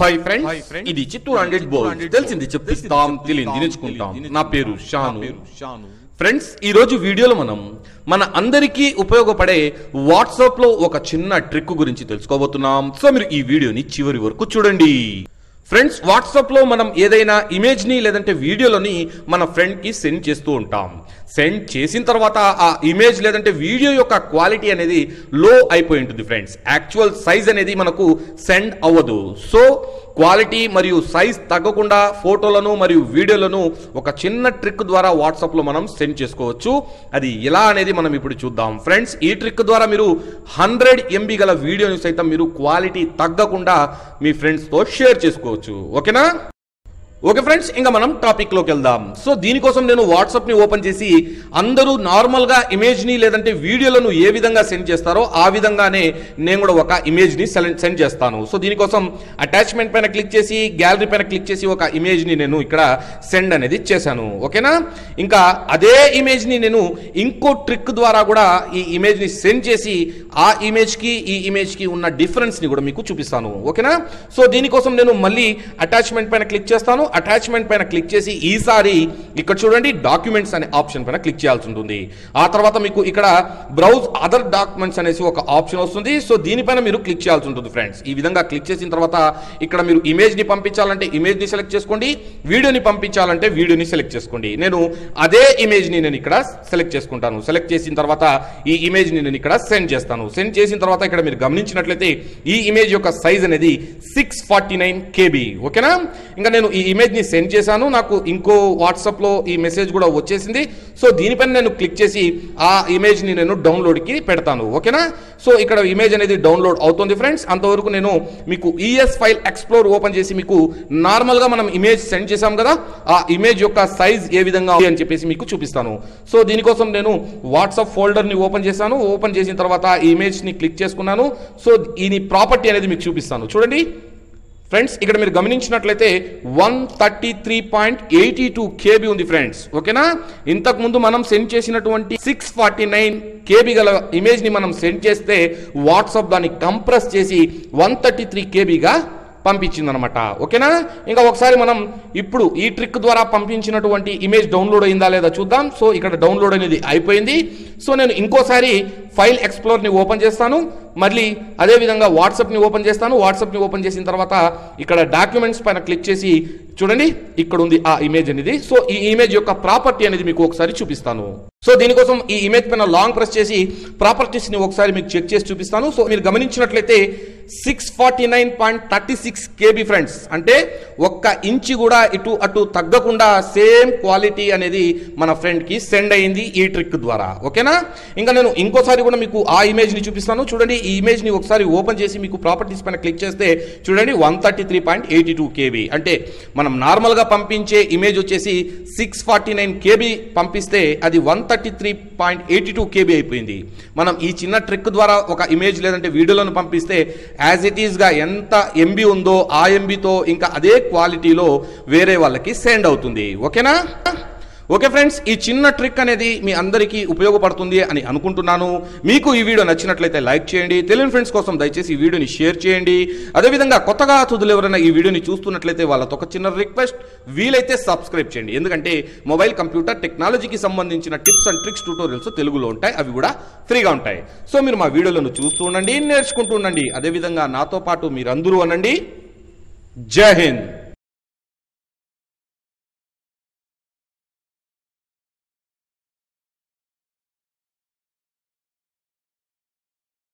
Hi friends ఇది Chittoor hundred బోల్ తెలిసింది చెప్పిస్తాం తెలియంది నేర్చుకుంటాం నా పేరు షాను ఫ్రెండ్స్ ఈ రోజు వీడియోలో మనం మన అందరికీ ఉపయోగపడే వాట్సాప్లో ఒక చిన్న ట్రిక్ గురించి తెలుసుకోబోతున్నాం. సో మీరు ఈ వీడియోని చివరి వరకు చూడండి. ఫ్రెండ్స్ వాట్సాప్లో మనం ఏదైనా ఇమేజ్ని లేదంటే వీడియోలని మన ఫ్రెండ్కి సెండ్ చేస్తూ ఉంటాం. సెండ్ చేసిన తర్వాత ఆ ఇమేజ్ లేదంటే వీడియో యొక్క క్వాలిటీ అనేది లో అయిపోయి ఉంటుంది ఫ్రెండ్స్ యాక్చువల్ సైజ్ అనేది మనకు సెండ్ అవ్వదు. సో క్వాలిటీ మరియు సైజ్ తగ్గకుండా ఫోటోలను మరియు వీడియోలను ఒక చిన్న ట్రిక్ ద్వారా వాట్సాప్లో మనం సెండ్ చేసుకోవచ్చు. అది ఎలా అనేది మనం ఇప్పుడు చూద్దాం. ఫ్రెండ్స్ ఈ ట్రిక్ ద్వారా మీరు హండ్రెడ్ ఎంబీ గల వీడియోని సైతం మీరు క్వాలిటీ తగ్గకుండా మీ ఫ్రెండ్స్తో షేర్ చేసుకోవచ్చు. ఓకేనా? ఓకే ఫ్రెండ్స్ ఇంకా మనం టాపిక్లోకి వెళ్దాం. సో దీనికోసం నేను వాట్సాప్ని ఓపెన్ చేసి అందరూ నార్మల్గా ఇమేజ్ని లేదంటే వీడియోలను ఏ విధంగా సెండ్ చేస్తారో ఆ విధంగానే నేను కూడా ఒక ఇమేజ్ని సెండ్ చేస్తాను. సో దీనికోసం అటాచ్మెంట్ పైన క్లిక్ చేసి గ్యాలరీ పైన క్లిక్ చేసి ఒక ఇమేజ్ని నేను ఇక్కడ సెండ్ అనేది చేశాను. ఓకేనా? ఇంకా అదే ఇమేజ్ని నేను ఇంకో ట్రిక్ ద్వారా కూడా ఈ ఇమేజ్ని సెండ్ చేసి ఆ ఇమేజ్కి ఈ ఇమేజ్కి ఉన్న డిఫరెన్స్ని కూడా మీకు చూపిస్తాను. ఓకేనా? సో దీనికోసం నేను మళ్ళీ అటాచ్మెంట్ పైన క్లిక్ చేస్తాను. అటాచ్మెంట్ పైన క్లిక్ చేసి ఈసారి ఇక్కడ చూడండి డాక్యుమెంట్స్ అనే ఆప్షన్ పైన క్లిక్ చేయాల్సి ఉంటుంది. ఆ తర్వాత మీకు ఇక్కడ బ్రౌజ్ అదర్ డాక్యుమెంట్స్ అనేసి ఒక ఆప్షన్ వస్తుంది. సో దీనిపైన మీరు క్లిక్ చేయాల్సి ఉంటుంది ఫ్రెండ్స్ ఈ విధంగా క్లిక్ చేసిన తర్వాత ఇక్కడ మీరు ఇమేజ్ని పంపించాలంటే ఇమేజ్ని సెలెక్ట్ చేసుకోండి. వీడియోని పంపించాలంటే వీడియోని సెలెక్ట్ చేసుకోండి. నేను అదే ఇమేజ్ని నేను ఇక్కడ సెలెక్ట్ చేసుకుంటాను. సెలెక్ట్ చేసిన తర్వాత ఈ ఇమేజ్ని నేను ఇక్కడ సెండ్ చేస్తాను. సెండ్ చేసిన తర్వాత ఇక్కడ మీరు గమనించినట్లయితే ఈ ఇమేజ్ యొక్క సైజ్ అనేది సిక్స్ ఫార్టీ నైన్ కేబీ ఓకేనా ఇంకా నేను ఈ ఇమేజ్ని సెండ్ చేశాను. నాకు ఇంకో వాట్సాప్లో ఈ మెసేజ్ కూడా వచ్చేసింది. సో దీనిపైన నేను క్లిక్ చేసి ఆ ఇమేజ్ని నేను డౌన్లోడ్కి పెడతాను. ఓకేనా? సో ఇక్కడ ఇమేజ్ అనేది డౌన్లోడ్ అవుతుంది ఫ్రెండ్స్ అంతవరకు నేను మీకు ఈఎస్ ఫైల్ ఎక్స్ప్లోర్ ఓపెన్ చేసి మీకు నార్మల్గా మనం ఇమేజ్ సెండ్ చేశాం కదా ఆ ఇమేజ్ యొక్క సైజ్ ఏ విధంగా ఉంది అని చెప్పేసి మీకు చూపిస్తాను. సో దీనికోసం నేను వాట్సాప్ ఫోల్డర్ని ఓపెన్ చేశాను. ఓపెన్ చేసిన తర్వాత ఈ ఇమేజ్ని క్లిక్ చేసుకున్నాను. సో ఈ ప్రాపర్టీ అనేది మీకు చూపిస్తాను. చూడండి. ఫ్రెండ్స్ ఇక్కడ మీరు గమనించినట్లయితే one thirty three point eighty two KB ఉంది ఫ్రెండ్స్ ఓకేనా? ఇంతకు ముందు మనం సెండ్ చేసినటువంటి సిక్స్ ఫార్టీ నైన్ కేబీ గల ఇమేజ్ని మనం సెండ్ చేస్తే వాట్సాప్ దాన్ని కంప్రెస్ చేసి వన్ థర్టీ త్రీ కేబీగా పంపించింది అనమాట ఓకేనా? ఇంకా ఒకసారి మనం ఇప్పుడు ఈ ట్రిక్ ద్వారా పంపించినటువంటి ఇమేజ్ డౌన్లోడ్ అయిందా లేదా చూద్దాం. సో ఇక్కడ డౌన్లోడ్ అనేది అయిపోయింది. సో నేను ఇంకోసారి ఫైల్ ఎక్స్ప్లోర్ని ఓపెన్ చేస్తాను. మళ్ళీ అదే విధంగా వాట్సాప్ని ఓపెన్ చేస్తాను. వాట్సాప్ని ఓపెన్ చేసిన తర్వాత ఇక్కడ డాక్యుమెంట్స్ పైన క్లిక్ చేసి చూడండి ఇక్కడ ఉంది ఆ ఇమేజ్ అనేది. సో ఈ ఇమేజ్ యొక్క ప్రాపర్టీ అనేది మీకు ఒకసారి చూపిస్తాను. సో దీనికోసం ఈ ఇమేజ్ పైన లాంగ్ ప్రెస్ చేసి ప్రాపర్టీస్ని ఒకసారి మీకు చెక్ చేసి చూపిస్తాను. సో మీరు గమనించినట్లయితే six forty nine point thirty six KB friends అంటే ఒక్క ఇంచి కూడా ఇటు అటు తగ్గకుండా సేమ్ క్వాలిటీ అనేది మన ఫ్రెండ్కి సెండ్ అయింది ఈ ట్రిక్ ద్వారా. ఓకేనా? ఇంకా నేను ఇంకోసారి కూడా మీకు ఆ ఇమేజ్ని చూపిస్తాను. చూడండి ఈ ఇమేజ్ని ఒకసారి ఓపెన్ చేసి మీకు ప్రాపర్టీస్ పైన క్లిక్ చేస్తే చూడండి one thirty three point eighty two KB అంటే మనం నార్మల్గా పంపించే ఇమేజ్ వచ్చేసి సిక్స్ ఫార్టీ నైన్ కేబీ పంపిస్తే అది one thirty three point eighty two KB అయిపోయింది. మనం ఈ చిన్న ట్రిక్ ద్వారా ఒక ఇమేజ్ లేదంటే వీడియోలను పంపిస్తే యాజ్ ఇట్ ఈస్గా ఎంత ఎంబీ ఉందో ఆ ఎంబీతో ఇంకా అదే క్వాలిటీలో వేరే వాళ్ళకి సెండ్ అవుతుంది. ఓకేనా? ఓకే ఫ్రెండ్స్ ఈ చిన్న ట్రిక్ అనేది మీ అందరికీ ఉపయోగపడుతుంది అని అనుకుంటున్నాను. మీకు ఈ వీడియో నచ్చినట్లయితే లైక్ చేయండి. తెలియని ఫ్రెండ్స్ కోసం దయచేసి ఈ వీడియోని షేర్ చేయండి. అదేవిధంగా కొత్తగా అతిథులు ఎవరైనా ఈ వీడియోని చూస్తున్నట్లయితే వాళ్ళతో ఒక చిన్న రిక్వెస్ట్ వీలైతే సబ్స్క్రైబ్ చేయండి. ఎందుకంటే మొబైల్ కంప్యూటర్ టెక్నాలజీకి సంబంధించిన టిప్స్ అండ్ ట్రిక్స్ ట్యూటోరియల్స్ తెలుగులో ఉంటాయి. అవి కూడా ఫ్రీగా ఉంటాయి. సో మీరు మా వీడియోలను చూస్తూ ఉండండి నేర్చుకుంటూ ఉండండి. అదేవిధంగా నాతో పాటు మీరందరూ అనండి. జై హింద్.